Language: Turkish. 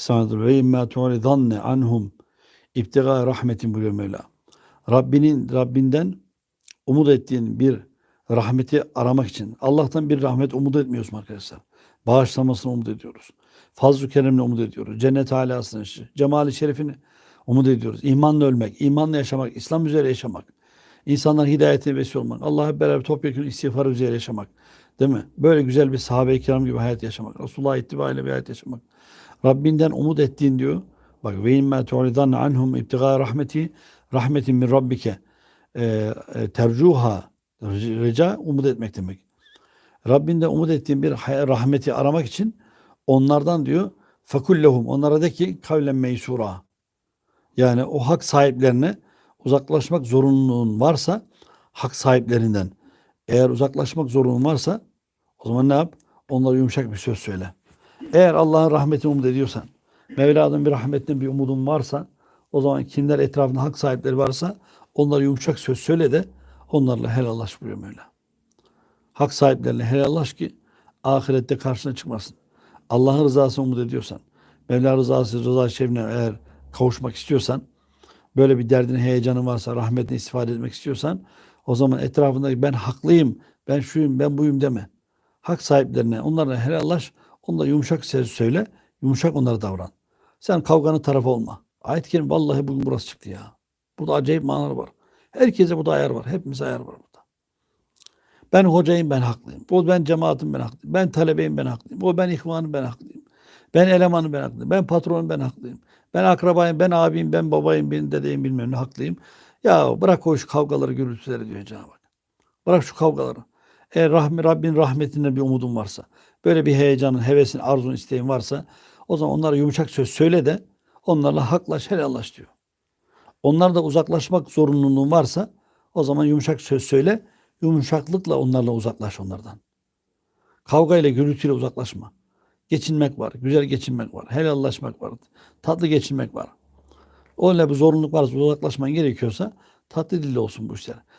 Sanadır ve immâ tu'ridanne anhum ibtigâ rahmetin buyuruyor Mevla. Rabbinin Rabbinden umut ettiğin bir rahmeti aramak için Allah'tan bir rahmet umut etmiyorsun arkadaşlar. Bağışlamasını umut ediyoruz. Fazl-ı Kerem'le umut ediyoruz. Cennet alasını, cemali şerifini umut ediyoruz. İmanla ölmek, imanla yaşamak, İslam üzere yaşamak. İnsanlar hidayetine vesile olmak. Allah'a beraber topyekun istiğfar üzere yaşamak. Değil mi? Böyle güzel bir sahabe-i kiram gibi hayat yaşamak. Resulullah ittiba ile bir hayat yaşamak. Rabbinden umut ettiğin diyor. Bak ve immâ tu'ridanne anhum ibtigâ rahmeti rahmetin min rabbike e, e, tercuha rica umut etmek demek. Rabbinden umut ettiğin bir rahmeti aramak için onlardan diyor fekullehum onlara de ki kavlen meysura. Yani o hak sahiplerine uzaklaşmak zorunluluğun varsa hak sahiplerinden eğer uzaklaşmak zorunluluğun varsa o zaman ne yap? Onlara yumuşak bir söz söyle. Eğer Allah'ın rahmetini umut ediyorsan, Mevla'nın bir rahmetine bir umudun varsa, o zaman kimler etrafında hak sahipleri varsa onlara yumuşak söz söyle de onlarla helallaş buyuruyor Mevla. Hak sahiplerine helallaş ki ahirette karşına çıkmasın. Allah'ın rızasını umut ediyorsan, Mevla rızası, rıza şerifine eğer kavuşmak istiyorsan, böyle bir derdin heyecanın varsa, rahmetine istifade etmek istiyorsan, o zaman etrafındaki ben haklıyım, ben şuyum, ben buyum deme. Hak sahiplerine, onlarla helallaş, onlara yumuşak söz söyle, yumuşak onlara davran. Sen kavganın tarafı olma. Ayet-i Kerime vallahi bugün burası çıktı ya. Burada acayip manalar var. Herkese burada ayar var. Hepimize ayar var burada. Ben hocayım ben haklıyım. O ben cemaatim ben haklıyım. Ben talebeyim ben haklıyım. O ben ihvanım ben haklıyım. Ben elemanım ben haklıyım. Ben patronum ben haklıyım. Ben akrabayım, ben abiyim, ben babayım, ben dedeyim bilmem ne haklıyım. Ya bırak o şu kavgaları, gürültüleri diyor Cenab-ı Hak. Bırak şu kavgaları. Eğer rahmi, Rabbin rahmetine bir umudun varsa, böyle bir heyecanın, hevesin, arzun, isteğin varsa o zaman onlara yumuşak söz söyle de onlarla haklaş, helallaş diyor. Onlar da uzaklaşmak zorunluluğun varsa o zaman yumuşak söz söyle, yumuşaklıkla onlarla uzaklaş onlardan. Kavga ile gürültüyle uzaklaşma. Geçinmek var, güzel geçinmek var, helallaşmak var, tatlı geçinmek var. Öyle bir zorunluluk varsa uzaklaşman gerekiyorsa tatlı dille olsun bu işler.